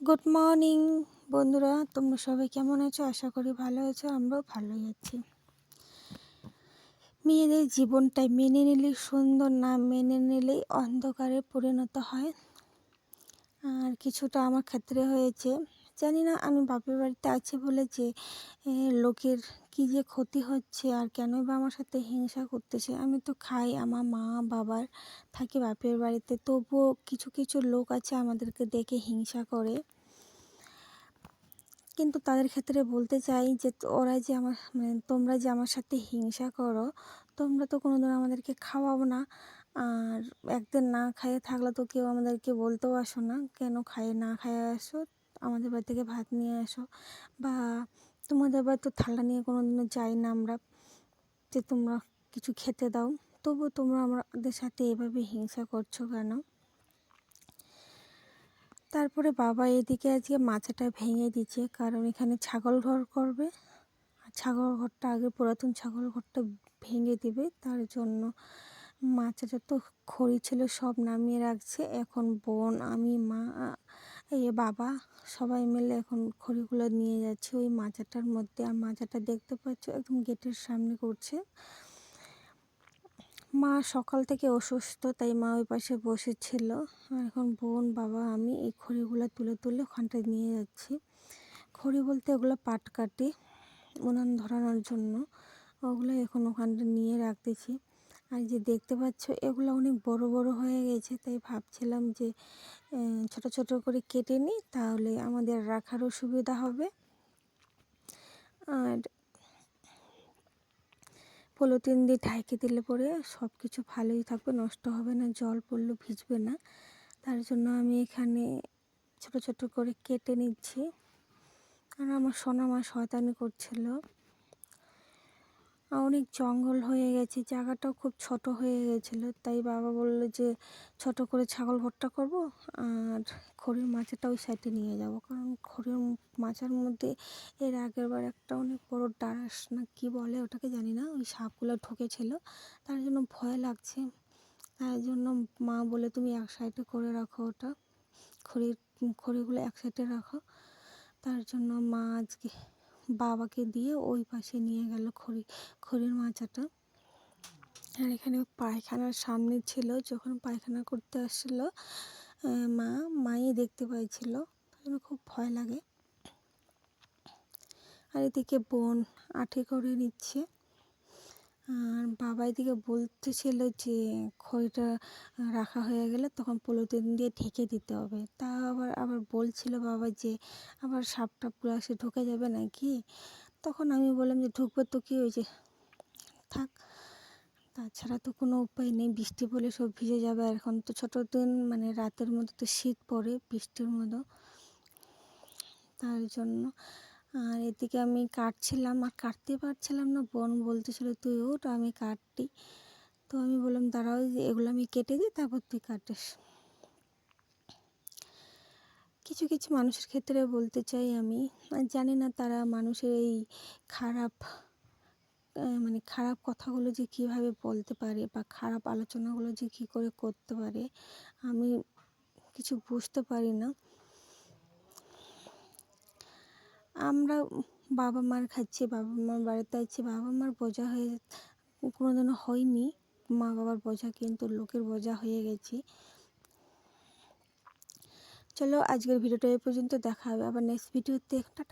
Good morning বন্ধুরা। তোমরা সবাই কেমন আছো? আশা করি ভালো আছো, আমরাও ভালোই আছি। মেয়েদের জীবনটাই মেনে নিলেই সুন্দর না মেনে নিলেই অন্ধকারে পরিণত হয়। আর কিছুটা আমার ক্ষেত্রে হয়েছে। জানি না, আমি বাপের বাড়িতে আছি বলে যে লোকের কি যে ক্ষতি হচ্ছে আর কেনই বা আমার সাথে হিংসা করতেছে। আমি তো খাই, আমার মা, বাবার থাকি বাপের বাড়িতে, তবুও কিছু কিছু লোক আছে আমাদেরকে দেখে হিংসা করে। কিন্তু তাদের ক্ষেত্রে বলতে চাই যে, ওরা যে আমার মানে তোমরা যে আমার সাথে হিংসা করো, তোমরা তো কোনো দিন আমাদেরকে খাওয়াবো না। আর একদিন না খাইয়ে থাকলে তো কেউ আমাদেরকে বলতেও আসো না, কেন খাইয়ে না খাইয়ে আসো? আমাদের বাড়ি থেকে ভাত নিয়ে আসো বা তোমাদের বাড়ি তো থালা নিয়ে কোনো দিনও যাই না আমরা, যে তোমরা কিছু খেতে দাও। তবু তোমরা আমাদের সাথে এভাবে হিংসা করছ কেন? তারপরে বাবা এদিকে আজকে মাচাটা ভেঙে দিচ্ছে কারণ এখানে ছাগল ঘর করবে। আর ছাগল ঘরটা আগে পুরাতন ছাগল ঘরটা ভেঙে দিবে, তার জন্য মাচাটা তো খড়ি ছিল, সব নামিয়ে রাখছে। এখন বোন, আমি, মা এ বাবা, সবাই মিলে এখন খড়িগুলো নিয়ে যাচ্ছে। ওই মাচাটার মধ্যে, আর মাচাটা দেখতে পাচ্ছ, একদম গেটের সামনে করছে। মা সকাল থেকে অসুস্থ, তাই মা ওই পাশে বসেছিল। আর এখন বোন, বাবা, আমি এই খড়িগুলো তুলে তুলে ওখানটায় নিয়ে যাচ্ছি। খড়ি বলতে ওগুলো পাট কাটি উনান ধরানোর জন্য। ওগুলো এখন ওখানটা নিয়ে রাখতেছি। আর যে দেখতে পাচ্ছ, এগুলো অনেক বড় বড় হয়ে গেছে। তাই ভাবছিলাম যে ছোট ছোট করে কেটে নিই তাহলে আমাদের রাখারও সুবিধা হবে। আর পলিথিন দিয়ে ঢাইকে দিলে পরে সব কিছু ভালোই থাকবে, নষ্ট হবে না, জল পড়লে ভিজবে না। তার জন্য আমি এখানে ছোট ছোট করে কেটে নিচ্ছি। আর আমার সোনা মা শয়তানি করছিল। অনেক জঙ্গল হয়ে গেছে, জায়গাটাও খুব ছোট হয়ে গেছিল। তাই বাবা বলল যে, ছোট করে ছাগল ঘরটা করব আর খড়ির মাচাটা ওই সাইডে নিয়ে যাব। কারণ খড়ির মাচার মধ্যে এর আগের বার একটা অনেক বড় ডারাস না কি বলে ওটাকে জানি না, ওই সাপগুলো ঢুকেছিল। তার জন্য ভয় লাগছে। তার জন্য মা বলে, তুমি এক সাইডে করে রাখো ওটা, খড়ির, খড়িগুলো এক সাইডে রাখো। তার জন্য মা আজকে বাবাকে দিয়ে ওই পাশে নিয়ে গেল খড়ি, খড়ির মাচাটা। আর এখানে পায়খানার সামনে ছিল, যখন পায়খানা করতে আসছিল মা, মাই দেখতে পাইছিল। খুব ভয় লাগে। আর এদিকে বোন আঠে করে নিচ্ছে। আর বাবা এদিকে বলতেছিল যে, খড়িটা রাখা হয়ে গেলে তখন পলিথিন দিয়ে ঢেকে দিতে হবে। তা আবার আবার বলছিল বাবা যে, আবার সাপটা পুরো এসে ঢুকে যাবে নাকি? তখন আমি বললাম যে, ঢুকবে তো কী হয়েছে থাক। তাছাড়া তো কোনো উপায় নেই, বৃষ্টি পড়লে সব ভিজে যাবে। আর এখন তো ছোটো দিন মানে রাতের মধ্যে তো শীত পড়ে বৃষ্টির মতো তার জন্য আর এদিকে আমি কাটছিলাম, আর কাটতে পারছিলাম না। বোন বলতেছিল তুই ওঠ আমি কাটটি তো আমি বললাম দাঁড়াও এগুলো আমি কেটে দিই, তারপর তুই কাটিস। কিছু কিছু মানুষের ক্ষেত্রে বলতে চাই আমি জানি না তারা মানুষের এই খারাপ মানে খারাপ কথাগুলো যে কীভাবে বলতে পারে, বা খারাপ আলোচনাগুলো যে কী করে করতে পারে, আমি কিছু বুঝতে পারি না। আমরা বাবা মার খাচ্ছি, বাবা মার বাড়িতে আছি, বাবা মার বোঝা হয়ে কোনো দিনও হয়নি। মা বাবার বোঝা কিন্তু লোকের বোঝা হয়ে গেছি। চলো আজকের ভিডিওটা এ পর্যন্ত, দেখা হবে আবার নেক্সট ভিডিওতে একটা